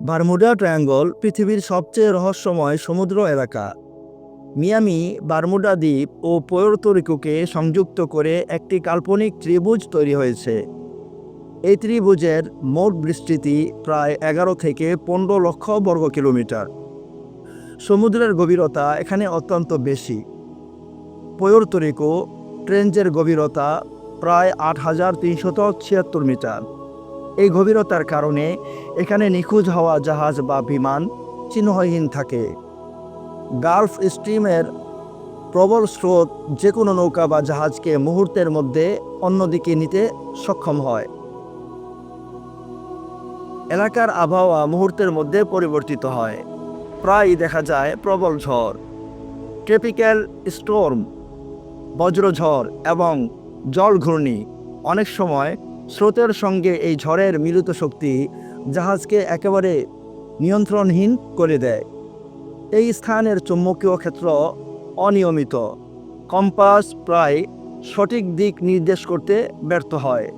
Bermuda triangle পৃথিবীর সবচেয়ে রহস্যময় সমুদ্র এলাকা। মিয়ামি, বারমুডা দ্বীপ ও পোর্তোরিকোকে সংযুক্ত করে একটি কাল্পনিক ত্রিভুজ তৈরি হয়েছে। এই ত্রিভুজের মোট বিস্তৃতি প্রায় এগারো থেকে পনেরো লক্ষ বর্গ কিলোমিটার। সমুদ্রের গভীরতা এখানে অত্যন্ত বেশি। পোর্তোরিকো ট্রেঞ্জের গভীরতা প্রায় আট হাজার তিনশত ছিয়াত্তর মিটার। এই গভীরতার কারণে এখানে নিখোঁজ হওয়া জাহাজ বা বিমান চিহ্নহীন থাকে। গালফ স্ট্রিমের প্রবল স্রোত যে কোনো নৌকা বা জাহাজকে মুহূর্তের মধ্যে অন্যদিকে নিতে সক্ষম হয়। এলাকার আবহাওয়া মুহূর্তের মধ্যে পরিবর্তিত হয়। প্রায়ই দেখা যায় প্রবল ঝড় ট্রপিক্যাল স্টোর্ম বজ্রঝড় এবং জল ঘূর্ণি অনেক সময় স্রোতের সঙ্গে এই ঝড়ের মিলিত শক্তি জাহাজকে একেবারে নিয়ন্ত্রণহীন করে দেয়। এই স্থানের চৌম্বকীয় ক্ষেত্র অনিয়মিত। কম্পাস প্রায় সঠিক দিক নির্দেশ করতে ব্যর্থ হয়।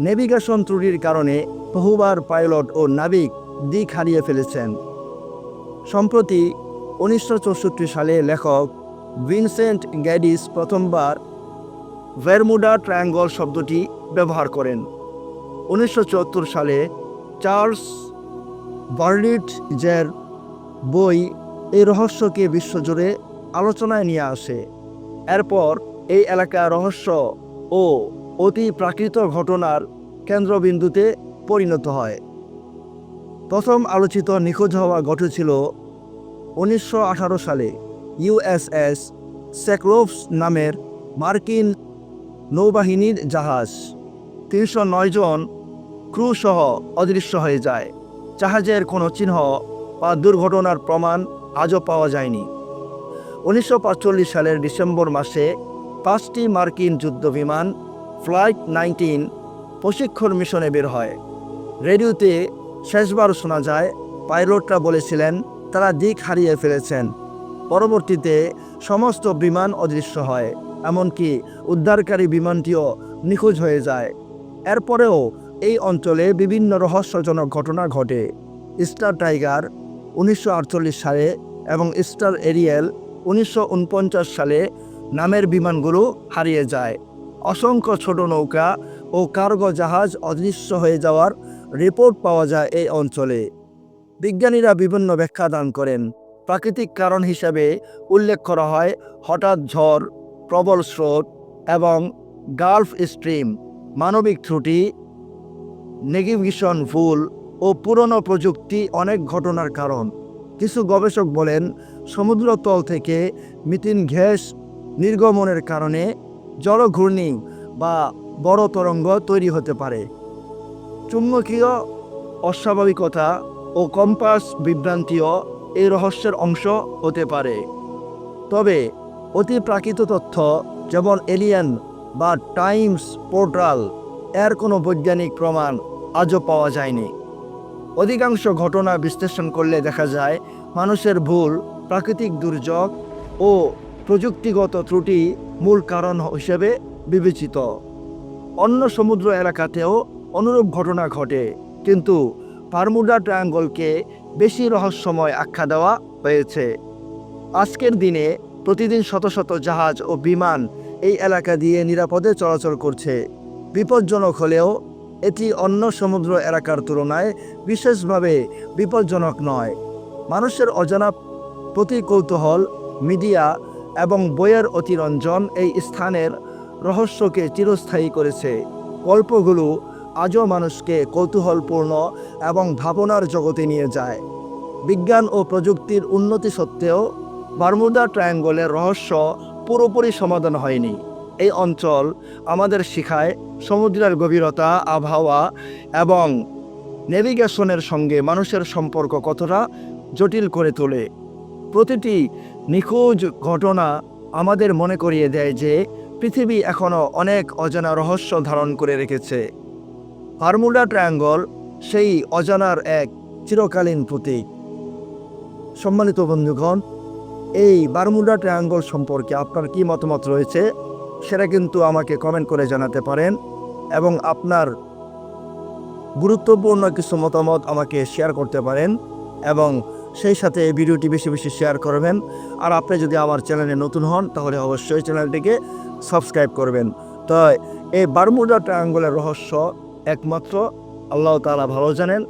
নেভিগেশন ত্রুটির কারণে বহুবার পাইলট ও নাবিক দিক হারিয়ে ফেলেছেন। সম্প্রতি উনিশশো চৌষট্টি সালে লেখক ভিনসেন্ট গ্যাডিস প্রথমবার ভেরমুডা ট্রায়াঙ্গল শব্দটি ব্যবহার করেন। উনিশশো সালে চার্লস বার্লিটজের বই এই রহস্যকে বিশ্বজুড়ে আলোচনায় নিয়ে আসে। এরপর এই এলাকা রহস্য ও অতি প্রাকৃত ঘটনার কেন্দ্রবিন্দুতে পরিণত হয়। প্রথম আলোচিত নিখোঁজ হওয়া ঘটেছিল উনিশশো আঠারো সালে ইউএসএস সেক্লোভস নামের মার্কিন নৌবাহিনীর জাহাজ। তিনশো নয় জন ক্রু সহ অদৃশ্য হয়ে যায়। জাহাজের কোনো চিহ্ন বা দুর্ঘটনার প্রমাণ আজও পাওয়া যায়নি। উনিশশো সালের ডিসেম্বর মাসে পাঁচটি মার্কিন যুদ্ধবিমান ফ্লাইট নাইনটিন প্রশিক্ষণ মিশনে বের হয়। রেডিওতে শেষবার শোনা যায়, পাইলটরা বলেছিলেন, তারা দিক হারিয়ে ফেলেছেন। পরবর্তীতে সমস্ত বিমান অদৃশ্য হয়। এমনকি উদ্ধারকারী বিমানটিও নিখোঁজ হয়ে যায়। এরপরেও এই অঞ্চলে বিভিন্ন রহস্যজনক ঘটনা ঘটে। স্টার টাইগার উনিশশো আটচল্লিশ সালে এবং স্টার এরিয়েল উনিশশো সালে নামের বিমানগুলো হারিয়ে যায়। অসংখ্য ছোট নৌকা ও কার্গো জাহাজ অদৃশ্য হয়ে যাওয়ার রিপোর্ট পাওয়া যায় এই অঞ্চলে। বিজ্ঞানীরা বিভিন্ন ব্যাখ্যা দান করেন। প্রাকৃতিক কারণ হিসাবে উল্লেখ করা হয় হঠাৎ ঝড় প্রবল স্রোত এবং গালফ স্ট্রিম মানবিক ত্রুটি নেগিভিশন ভুল ও পুরনো প্রযুক্তি অনেক ঘটনার কারণ। কিছু গবেষক বলেন, সমুদ্রতল থেকে মিথিন গ্যাস নির্গমনের কারণে জলঘূর্ণি বা বড় তরঙ্গ তৈরি হতে পারে। চুম্বকীয় অস্বাভাবিকতা ও কম্পাস বিভ্রান্তিও এই রহস্যের অংশ হতে পারে। তবে অতি প্রাকৃত তথ্য যেমন এলিয়ান বা টাইমস পোর্টাল, এর কোনো বৈজ্ঞানিক প্রমাণ আজও পাওয়া যায়নি। অধিকাংশ ঘটনা বিশ্লেষণ করলে দেখা যায়, মানুষের ভুল, প্রাকৃতিক দুর্যোগ ও প্রযুক্তিগত ত্রুটি মূল কারণ হিসেবে বিবেচিত। অন্য সমুদ্র এলাকাতেও অনুরূপ ঘটনা ঘটে, কিন্তু পারমুডা ট্রায়াঙ্গলকে বেশি রহস্যময় আখ্যা দেওয়া হয়েছে। আজকের দিনে প্রতিদিন শত শত জাহাজ ও বিমান এই এলাকা দিয়ে নিরাপদে চলাচল করছে। বিপজ্জনক হলেও এটি অন্য সমুদ্র এলাকার তুলনায় বিশেষভাবে বিপজ্জনক নয়। মানুষের অজানা প্রতি কৌতূহল মিডিয়া এবং বইয়ের অতিরঞ্জন এই স্থানের রহস্যকে চিরস্থায়ী করেছে। গল্পগুলো আজও মানুষকে কৌতূহলপূর্ণ এবং ভাবনার জগতে নিয়ে যায়। বিজ্ঞান ও প্রযুক্তির উন্নতি সত্ত্বেও বারমুদা ট্রায়াঙ্গলের রহস্য পুরোপুরি সমাধান হয়নি। এই অঞ্চল আমাদের শিখায় সমুদ্রের গভীরতা, আবহাওয়া এবং নেভিগেশনের সঙ্গে মানুষের সম্পর্ক কতটা জটিল করে তোলে। প্রতিটি নিখোঁজ ঘটনা আমাদের মনে করিয়ে দেয় যে পৃথিবী এখনও অনেক অজানা রহস্য ধারণ করে রেখেছে। ফার্মুলা ট্রায়াঙ্গল সেই অজানার এক চিরকালীন প্রতীক। সম্মানিত বন্ধুগণ এই বারমুডা ট্রায়াঙ্গল সম্পর্কে আপনার কি মতামত রয়েছে, সেটা কিন্তু আমাকে কমেন্ট করে জানাতে পারেন এবং আপনার গুরুত্বপূর্ণ কিছু মতামত আমাকে শেয়ার করতে পারেন এবং সেই সাথে এই ভিডিওটি বেশি বেশি শেয়ার করবেন। আর আপনি যদি আমার চ্যানেলে নতুন হন, তাহলে অবশ্যই চ্যানেলটিকে সাবস্ক্রাইব করবেন। তো এই বারমুডা ট্রায়াঙ্গলের রহস্য একমাত্র, আল্লাহ তাআলা ভালো জানেন।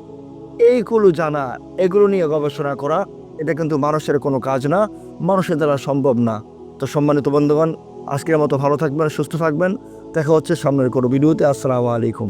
এইগুলো জানা, এগুলো নিয়ে গবেষণা করা এটা কিন্তু মানুষের কোনো কাজ না, মানুষের দ্বারা সম্ভব না। তো সম্মানিত বন্ধুগণ, আজকের মতো ভালো থাকবেন, সুস্থ থাকবেন। দেখা হচ্ছে সামনের কোনো ভিডিওতে। আসসালামু আলাইকুম।